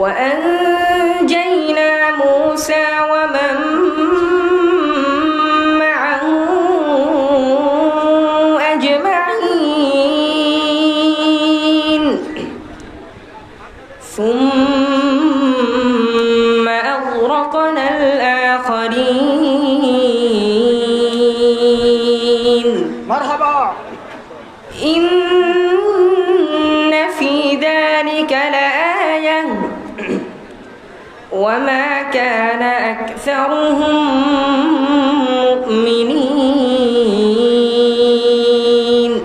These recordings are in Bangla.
وأنجينا موسى ومن معه أجمعين. ثم أغرقنا الآخرين. مرحبا. إن في ذلك لا وما كان أكثرهم مؤمنين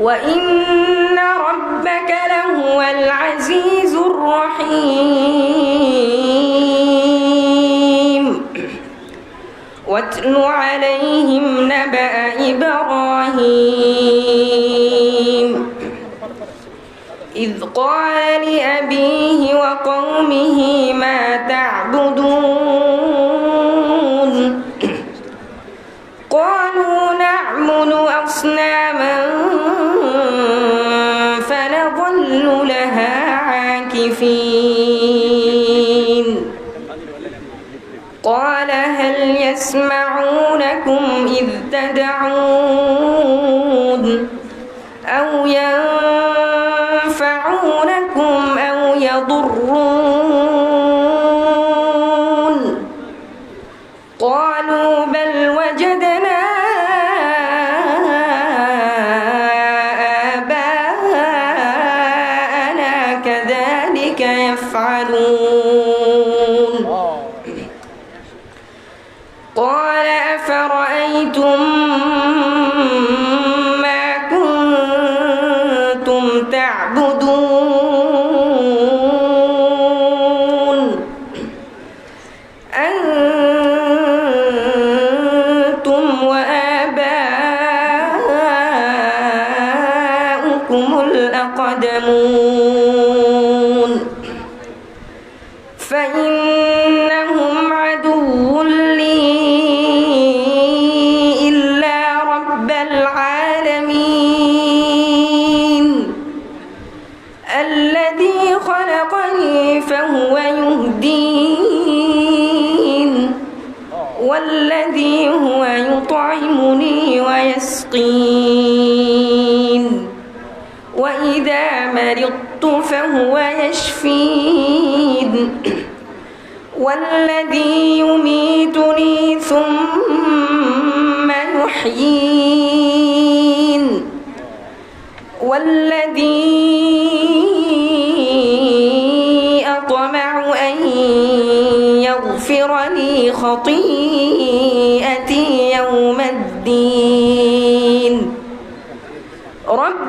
وإن ربك لهو العزيز الرحيم واتل عليهم نبأ إبراهيم قال لأبيه وقومه ما تعبدون. قالوا نعبد أصناما فنظل لها عاكفين. قال هل يسمعونكم إذ تدعون؟ أفرأيتم ما كنتم تعبدون. أنتم وآباؤكم الأقدمون. فإنهم ويسقين وإذا مرضت فهو يشفين. والذي يميتني ثم يحيين. والذي أطمع أن يغفر لي خطيئتي.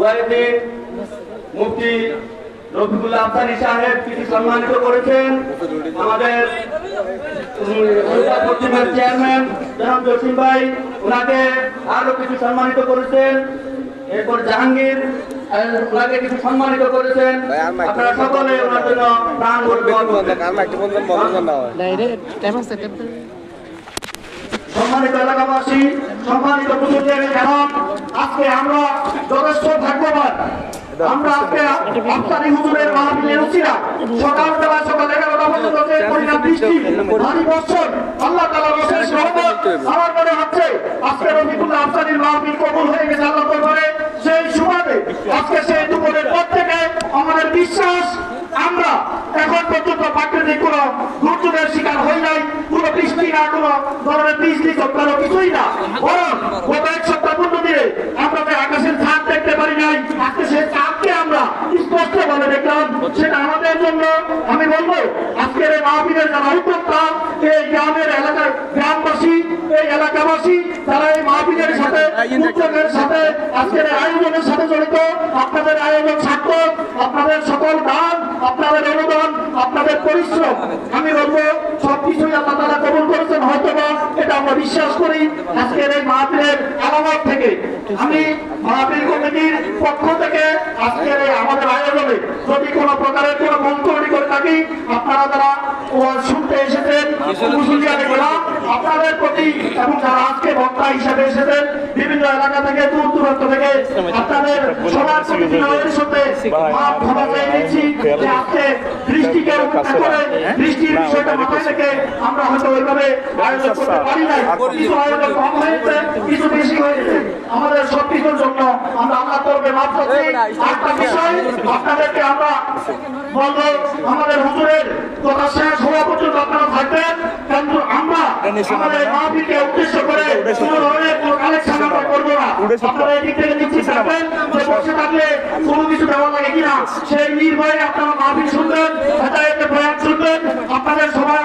ওয়াইদি মুফতি রফিকুল্লাহ আফসানি সাহেব কিছু সম্মানিত করেছেন। আমাদের পশ্চিমের চেয়ারম্যান জনাব জসিম ভাই ওনাকে আরও কিছু সম্মানিত করেছেন। এরপর জাহাঙ্গীর আহ, ওনাকে কিছু সম্মানিত করেছেন। আপনারা সকলে ওনার জন্য প্রাণ ভরে দোয়া করবেন। সম্মানিত এলাকাবাসী সম্মানিত কারণ আজকে আমরা যথেষ্ট ভাগ্যবান। আমরা আজকে আফতারি হুজুরের মাহফিলে উছিলাম সকালবেলা সকাল এগারোটা পর্যন্ত যে পরিণাম বৃষ্টি ভারী বর্ষণ আল্লাহ তালা আমার মনে হচ্ছে আজকে রফিকুল্লাহ আফতারির মাহফিল কবুল হয়ে গেছে আল্লাহ করে সেই সুবাদে আজকে সেই দুপুরের পর থেকে আমাদের বিশ্বাস আমরা এখন পর্যন্ত প্রাকৃতিক কোন দুর্যোগের শিকার হই নাই। কোন বৃষ্টি না কোন ধরনের বৃষ্টি কোনো কিছুই না। বরং গত এক সপ্তাহ পূর্ণ দিয়ে আমরা যে আকাশের ছাদ দেখতে পারি নাই আজকে সেই চাঁদকে আমরা স্পষ্ট ভাবে দেখলাম সেটা আমাদের জন্য আমি বলব এই যারা উদ্যোক্তা এই গ্রামের এলাকার গ্রামবাসী এই এলাকাবাসী তারা এই মাহফিলের সাথে উদ্যোগের সাথে আজকের আয়োজনের সাথে জড়িত। আপনাদের আয়োজন সার্থক আপনাদের সকল দান আপনাদের অনুদান আপনাদের পরিশ্রম। আমি বলব সবকিছুই আল্লাহ তারা কবুল করেছেন হয়তো বা এটা আমরা বিশ্বাস করি আজকের এই মাহফিলের আলামত থেকে। আমি মাহফিল কমিটির পক্ষ থেকে আজকের এই আমাদের আয়োজনে যদি কোনো প্রকারের কোনো তৈরি করে থাকি, আপনারা ও শুনতে এসেছেন আপনাদের প্রতি এবং যারা আজকে বক্তা হিসেবে এসেছেন, বিভিন্ন এলাকা থেকে, দূর দূরান্ত থেকে, আপনাদের সবার প্রতি সাথে আজকে করে বৃষ্টির বিষয়টা মাথায় রেখে আমরা হয়তো ওইভাবে আয়োজন করতে পারি নাই। কিছু আয়োজন কম হয়েছে কিছু বেশি হয়েছে। আমাদের সব কিছুর জন্য আমরা আল্লাহ তরফে মাপ চাচ্ছি বিষয় আপনাদেরকে আমরা বলব আমাদের হুজুরের কথা শেষ হওয়া পর্যন্ত আপনারা থাকবেন। কিন্তু আমরা মাহফিলকে উদ্দেশ্য করে কোনো ধরনের কোনো কালেকশন আমরা করব না। আপনারা এদিক থেকে নিশ্চিত থাকবেন যে বসে থাকলে কোনো কিছু দেওয়া লাগে কিনা। সেই নির্ভয়ে আপনারা মাহফিল শুনবেন হেদায়তের প্রয়াস শুনবেন। আপনাদের সবার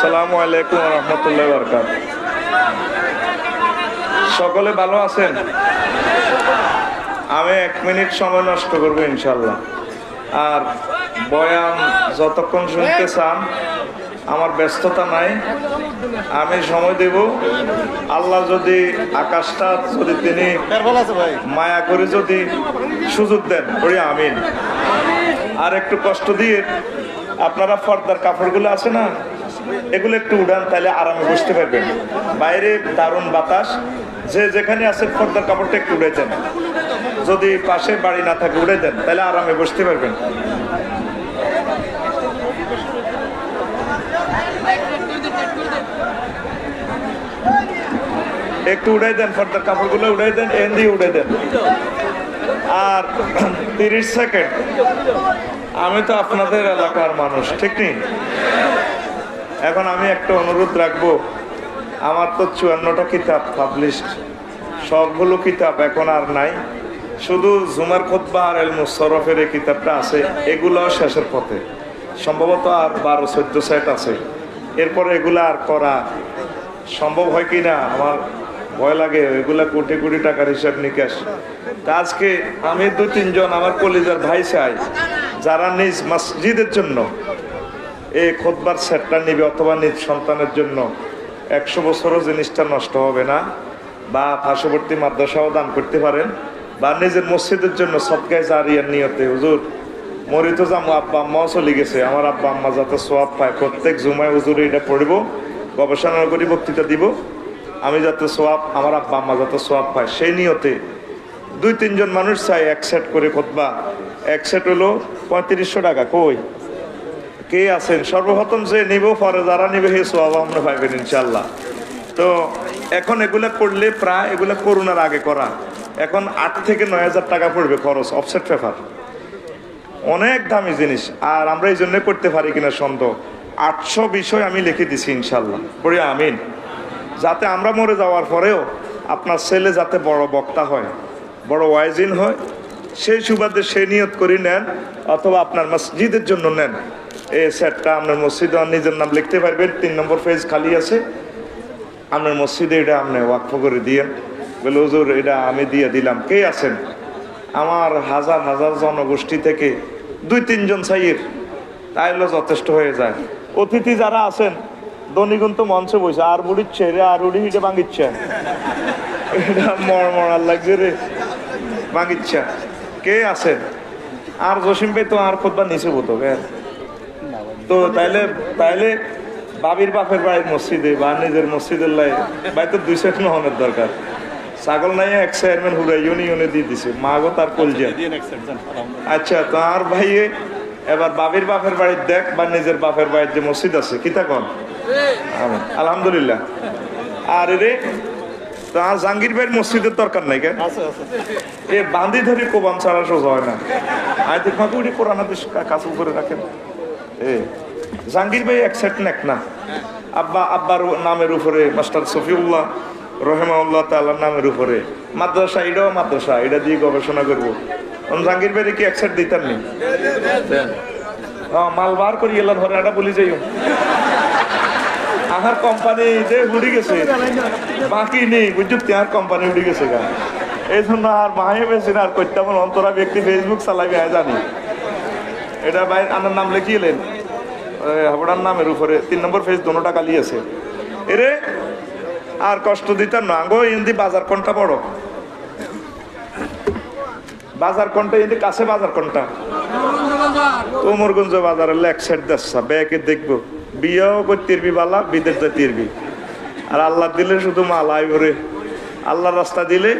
আসসালামু আলাইকুম রহমতুল্লাহ বরকাত সকলে ভালো আছেন? আমি এক মিনিট সময় নষ্ট করব ইনশাল্লাহ আর বয়ান যতক্ষণ শুনতে চান, আমার ব্যস্ততা নাই। আমি সময় দেব। আল্লাহ যদি আকাশটা যদি তিনি মায়া করে যদি সুযোগ দেন ওরে আমিন। আর একটু কষ্ট দিয়ে আপনারা ফর্দার কাপড়গুলো আছে না? এগুলো একটু উড়ান, তাহলে আরামে বসতে পারবেন। বাইরে দারুণ বাতাস। যে যেখানে আছে পর্দার কাপড়টা একটু উড়ে দেন যদি পাশে বাড়ি না থাকে, উড়ে দেন তাহলে আরামে বসতে পারবেন। একটু উড়াই দেন, পর্দার কাপড়গুলো উড়াই দেন, এন দিয়ে উড়ে দেন। আর তিরিশ সেকেন্ড। আমি তো আপনাদের এলাকার মানুষ, ঠিক নেই? এখন আমি একটা অনুরোধ রাখব। আমার তো চুয়ান্নটা কিতাব পাবলিশড সবগুলো কিতাব এখন আর নাই। শুধু জুমার খোদ্া আর এল মুসরফের এই কিতাবটা আছে এগুলো শেষের পথে। সম্ভবত আর বারো, চোদ্দ সেট আছে। এরপরে এগুলা আর করা সম্ভব হয় কি না? আমার ভয় লাগে, এগুলা কোটি কোটি টাকার হিসাব নিকাশ। তা আজকে আমি দু তিনজন আমার কলিজার ভাই চাই, যারা নিজ মসজিদের জন্য এই খোদবার সেটটা নিবে অথবা নিজ সন্তানের জন্য। একশো বছরও জিনিসটা নষ্ট হবে না। বা পার্শ্ববর্তী মাদ্রাসাও দান করতে পারেন। বা নিজের মসজিদের জন্য সৎকায় জারিয়ার নিয়তে। হুজুর, মরি তো যাব, আব্বা আম্মাও চলে গেছে। আমার আব্বা আম্মা যাতে সোয়াব পায়। প্রত্যেক জুমায় হুজুরে এটা পড়িব গবেষণা করি, বক্তৃতা দিব। আমি যাতে সোয়াব আমার আব্বা আম্মা যাতে সোয়াব পায়। সেই নিয়তে দুই তিনজন মানুষ চাই এক সেট করে খোদবা। এক সেট হলো পঁয়ত্রিশশো টাকা। কই? কে আছেন? সর্বপ্রথম যে নিব, পরে যারা নিবে হে সোয়াব আমরা পাইবেন ইনশাল্লাহ তো এখন এগুলো করলে প্রায় এগুলা করোনার আগে করা। এখন আট থেকে নয় হাজার টাকা পড়বে খরচ অফসেট পেপার অনেক দামি জিনিস, আর আমরা এই জন্য করতে পারি কিনা সন্দেহ। আটশো বিষয় আমি লিখে দিছি ইনশাল্লাহ পড়ি আমিন। যাতে আমরা মরে যাওয়ার পরেও আপনার ছেলে যাতে বড় বক্তা হয়, বড় ওয়াইজিন হয়, সেই সুবাদে সে নিয়ত করে নেন, অথবা আপনার মসজিদের জন্য নেন। এই সেটটা আপনার মসজিদে নিজের নাম লিখতে পারবেন, তিন নম্বর পেজ খালি আছে। আপনার মসজিদে এটা আপনি ওয়াকফ করে দিয়েন বলে, হুজুর, এটা আমি দিয়ে দিলাম। কে আছেন? আমার হাজার হাজার জনগোষ্ঠী থেকে দুই তিনজন সাইয়ের, তাইলে যথেষ্ট হয়ে যায়। অতিথি যারা আছেন দনিগুন তো মঞ্চে বসে, আর বুড়িচ্ছে রে, আর উড়ি হিটে ভাঙিচ্ছে। এটা মর মরার লাগছে রে, ভাঙিচ্ছা। কে আছেন? আর জসিম ভাই তো আর খোদবা নিচে বতো তো তাইলে তাইলে বাবির বাপের বাড়ির মসজিদে বা নিজের মসজিদের লাই ভাই তো দুই সেট নহনের দরকার। ছাগল নাই এক চেয়ারম্যান হুড়াই ইউনি ইউনি দিয়ে দিছে। মা গো তার কলজা। আচ্ছা তার ভাইয়ে এবার বাবির বাপের বাড়ির দেখ বা নিজের বাপের বাড়ির যে মসজিদ আছে কি তা কন আলহামদুলিল্লাহ। আর রে তার জাহাঙ্গীর ভাইয়ের মসজিদের দরকার নাই কেন? এ বান্দি ধরে কোবান ছাড়া সোজা হয় না। আয় দেখ মাকে উনি কোরআন হাদিস কা- কাছে উপরে রাখেন। জাহাঙ্গীর ভাই এক সেট নেক না। আব্বা আব্বার নামের উপরে মাস্টার সফিউল্লাহ রহেমাউল্লাহ তাআলার নামের উপরে। মাদ্রাসা এটাও মাদ্রাসা এটা দিয়ে গবেষণা করব। জাহাঙ্গীর ভাইরে কি এক সেট দিতাম নি? হ্যাঁ, মাল বার করি এলাম ধরে এটা বলি যাই আহার কোম্পানি যে উড়ি গেছে বাকি নেই বুঝছ তার কোম্পানি উড়ি গেছে গা। এই জন্য আর মাহে বেশি না আর করতে আমার অন্তরা ব্যক্তি ফেসবুক চালাবি আমি জানি। এটা ভাই আনার নাম লিখিয়েলেন হাবড়ার নামের উপরে। তিন নম্বর ফেস দোনোটা কালি আছে। এরে, আর কষ্ট দিতাম না গো, ইন্দি বাজার কোনটা বড়? বাজার কোনটা, ইন্দি কাছে বাজার কোনটা? উমরগঞ্জ বাজারের লেক সাইড দেখছা ব্যাগে দেখব। বিয়েও করতে বালা, বিদেশ যেতে আর আল্লাহ দিলে শুধু মালাই ভরে আল্লাহ রাস্তা দিলে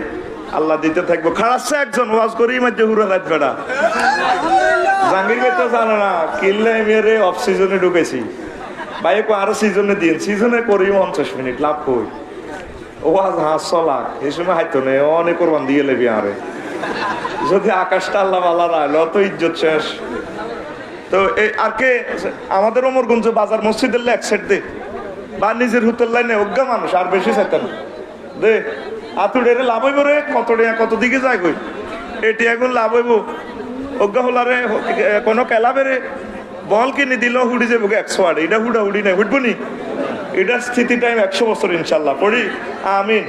আল্লাহ দিতে থাকব। খারাপছে একজন ওয়াজ করি মাঝে হুড়ে রাত বেড়া। জাহাঙ্গীর ভাই তো জানো না কিনলে মেরে অফ সিজনে ঢুকেছি। বাইক আরও সিজনে দিন সিজনে করি পঞ্চাশ মিনিট, লাভ কই? ওয়াজ হাঁস লাখ এই সময় হাইতো নেই অনেক কোরবান দিয়ে লেবি আরে। যদি আকাশটা আল্লাহ আল্লাহ রাখল অত ইজ্জত শেষ। তো এই আর কে, আমাদের অমরগঞ্জ বাজার মসজিদের এক সেট দে। বা নিজের হুতের লাইনে অজ্ঞা মানুষ, আর বেশি চাইতেন দে, আতুড়ে লাভ হইব রে, কত কত দিকে যায় কই? এটি এখন লাভ হইব। অজ্ঞা কোনো কেলা বেরে বল কিনে দিল হুড়ি যাব একশো আট এটা হুড়া হুড়ি নাই হুটবো নি এটার স্থিতি টাইম একশো বছর ইনশাল্লাহ পড়ি আমিন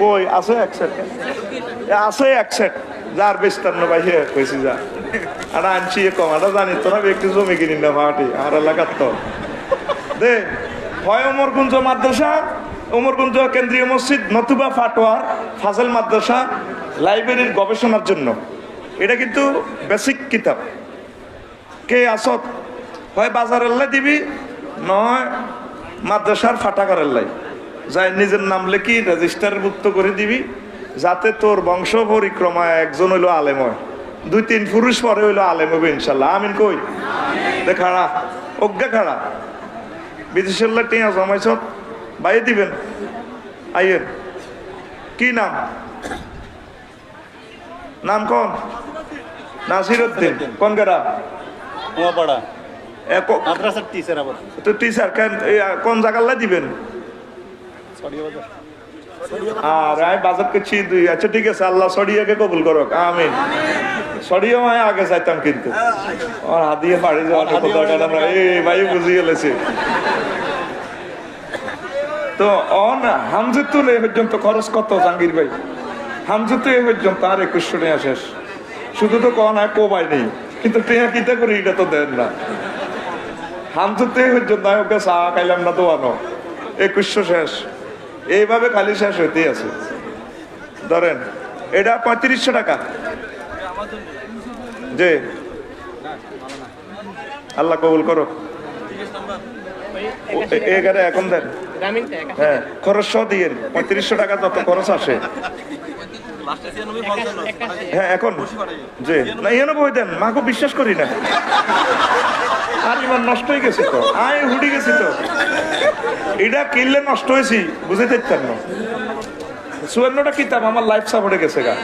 কই আছে এক সেট আছে এক সেট যার বিস্তান্ন বাইরে কইছি যা আর আনছি এ কম এটা জানি তোরা একটু জমি কিনি না ভাটি আর এলাকার তো দে হয় অমরগুঞ্জ মাদ্রাসা অমরগুঞ্জ কেন্দ্রীয় মসজিদ নতুবা ফাটোয়ার ফাজল মাদ্রাসা লাইব্রেরির গবেষণার জন্য এটা কিন্তু বেসিক কিতাব কে আসত? হয় বাজারের লাই দিবি, নয় মাদ্রাসার ফাটাকারের লাই। যাই নিজের নাম লেখি রেজিস্টারভুক্ত করে দিবি, যাতে তোর বংশ পরিক্রমায় একজন হইল আলেম হয়। দুই তিন পুরুষ পরে হইল আলেম হবে ইনশাল্লাহ। আমিন কই? দে খাড়া, অজ্ঞা খাড়া। বিদেশের টিয়া জমাইছ, বাইয়ে দিবেন। আইয়েন। কি নাম? নাম কোন? নাসির উদ্দিন কোন গেরা এ, ক- মাদ্রাসার টিচার আবার। তো টিচার কেন এ, কোন জায়গায় দিবেন? আর আমি বাজার করছি দুই। আচ্ছা ঠিক আছে আল্লাহ সরিয়াকে কবুল করক। আমিন। সরিয়া মায় আগে চাইতাম কিন্তু। আর হাদিয়ে বাড়ি যাওয়ার কত দরকার আমরা এই ভাই বুঝিয়ে গেলেছি। তো অন হামজুতু এই পর্যন্ত খরচ কত জাহাঙ্গীর ভাই? হামজুতু এই পর্যন্ত আর একুশশো টাকা শেষ। শুধু তো কন আর কোবাই নেই কিন্তু টেয়া কিতা করি এটা তো দেন না। হামজুতু এই পর্যন্ত আমি ওকে চা খাইলাম না তো আনো। একুশশো শেষ। এইভাবে খালি শেষ হইতেই আছে। ধরেন এটা পঁয়ত্রিশশো টাকা। যে আল্লাহ কবুল করো। এখানে এখন দেন। হ্যাঁ খরচ দিয়ে পঁয়ত্রিশশো টাকা যত খরচ আসে। হ্যাঁ এখন। যে না এনে বই দেন। মাকে বিশ্বাস করি না। আর ইমান নষ্ট হয়ে গেছে তো। আয় হুড়ি গেছি তো। এটা কিনলে নষ্ট হয়েছি বুঝে দেখতেন না। চুয়ান্নটা কিতাব আমার লাইফ সাপোর্টে গেছে গা।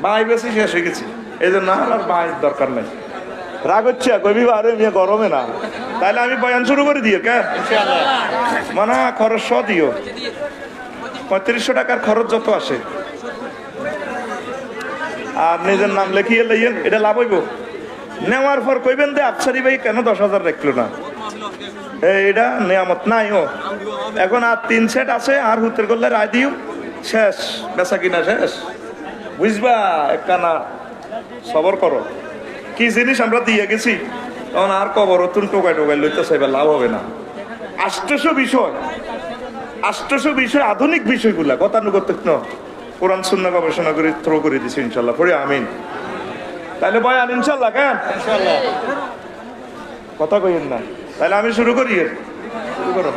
বাই বেশি শেষ হয়ে গেছি। এই জন্য আর বাই দরকার নাই। রাগ হচ্ছে কবি আরে মেয়ে গরমে না। তাহলে আমি বয়ান শুরু করে দিও কে? মানে খরচ স দিও। পঁয়ত্রিশশো টাকার খরচ যত আসে। আর নিজের নাম লেখিয়ে লইয়েন, এটা লাভ হইব। নেওয়ার পর কইবেন দে আফসারি ভাই কেন দশ হাজার রাখল না? এটা নিয়ামত নাই ও। এখন আর তিন সেট আছে, আর হুতের করলে রায় দিও। শেষ, বেচা কিনা শেষ। বুঝবা একখানা সবর করো। কি জিনিস আমরা দিয়ে গেছি? তখন আর কবর তুন টোকাই টোকাই লইতে চাইবে লাভ হবে না। আষ্টশো বিষয় আষ্টশো বিষয়, আধুনিক বিষয়গুলা, গতানুগতিক ন। কোরআন শূন্য গবেষণা করে থ্রো করে দিছি ইনশাল্লাহ পড়ে আমিন। তাহলে ভয় আন ইনশাল্লাহ কেন? কথা কইেন না। তাহলে আমি শুরু করি। শুরু করো।